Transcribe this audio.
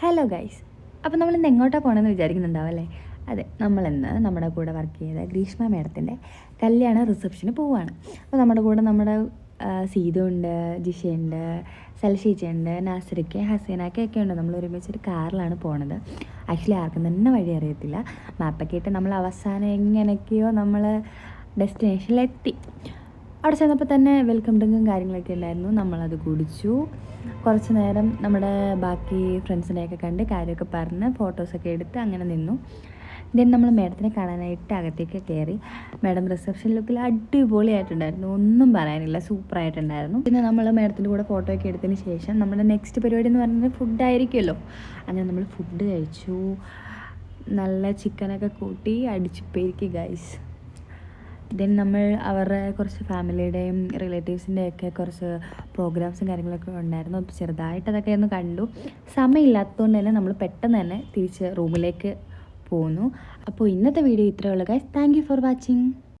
Hello guys അപ്പോൾ നമ്മൾ ഇന്ന് എങ്ങോട്ടാണ് പോകണമെന്ന് വിചാരിക്കുന്നുണ്ടാവും അല്ലേ? അതെ നമ്മളിന്ന് നമ്മുടെ കൂടെ വർക്ക് ചെയ്ത ഗ്രീഷ്മ മേഡത്തിന്റെ കല്യാണ റിസപ്ഷന് പോവുകയാണ് അപ്പോൾ നമ്മുടെ കൂടെ നമ്മുടെ സീതുണ്ട് ജിഷയുണ്ട് സൽഷീച്ചയുണ്ട് നാസറിക്ക് ഹസീനക്കെ ഒക്കെ ഉണ്ട്. നമ്മൾ ഒരുമിച്ച് ഒരു കാറിലാണ് പോണത്. ആക്ച്വലി ആർക്കും തന്നെ വഴി അറിയത്തില്ല. മാപ്പൊക്കെ ഇട്ട് നമ്മൾ അവസാനം എങ്ങനെയൊക്കെയോ നമ്മൾ ഡെസ്റ്റിനേഷനിലെത്തി അവിടെ ചെന്നപ്പോൾ തന്നെ വെൽക്കം ഡ്രിങ്കും കാര്യങ്ങളൊക്കെ ഉണ്ടായിരുന്നു നമ്മളത് കുടിച്ചു. കുറച്ച് നേരം നമ്മുടെ ബാക്കി ഫ്രണ്ട്സിനെയൊക്കെ കണ്ട് കാര്യമൊക്കെ പറഞ്ഞ് ഫോട്ടോസൊക്കെ എടുത്ത് അങ്ങനെ നിന്നു. ദെൻ നമ്മൾ മേഡത്തിനെ കാണാനായിട്ട് അകത്തേക്ക് കയറി മേഡം റിസപ്ഷൻ ലുക്കിൽ അടിപൊളിയായിട്ടുണ്ടായിരുന്നു. ഒന്നും പറയാനില്ല. സൂപ്പറായിട്ടുണ്ടായിരുന്നു പിന്നെ നമ്മൾ മേഡത്തിന്റെ കൂടെ ഫോട്ടോ ഒക്കെ എടുത്തതിന് ശേഷം നമ്മുടെ നെക്സ്റ്റ് പരിപാടി എന്ന് പറയുന്നത് ഫുഡായിരിക്കുമല്ലോ അങ്ങനെ നമ്മൾ ഫുഡ് കഴിച്ചു. നല്ല ചിക്കനൊക്കെ കൂട്ടി അടിച്ചു അടിച്ചുപ്പേരിക്ക് ഗൈസ് ദെൻ നമ്മൾ അവരുടെ കുറച്ച് ഫാമിലിയുടെയും റിലേറ്റീവ്സിന്റെയൊക്കെ കുറച്ച് പ്രോഗ്രാംസും കാര്യങ്ങളൊക്കെ ഉണ്ടായിരുന്നു. അപ്പോൾ ചെറുതായിട്ട് അതൊക്കെ ഒന്ന് കണ്ടു. സമയമില്ലാത്തതുകൊണ്ട് തന്നെ നമ്മൾ പെട്ടെന്ന് തന്നെ തിരിച്ച് റൂമിലേക്ക് പോന്നു. അപ്പോൾ ഇന്നത്തെ വീഡിയോ ഇത്രയേ ഉള്ളൂ ഗൈസ് താങ്ക് ഫോർ വാച്ചിങ്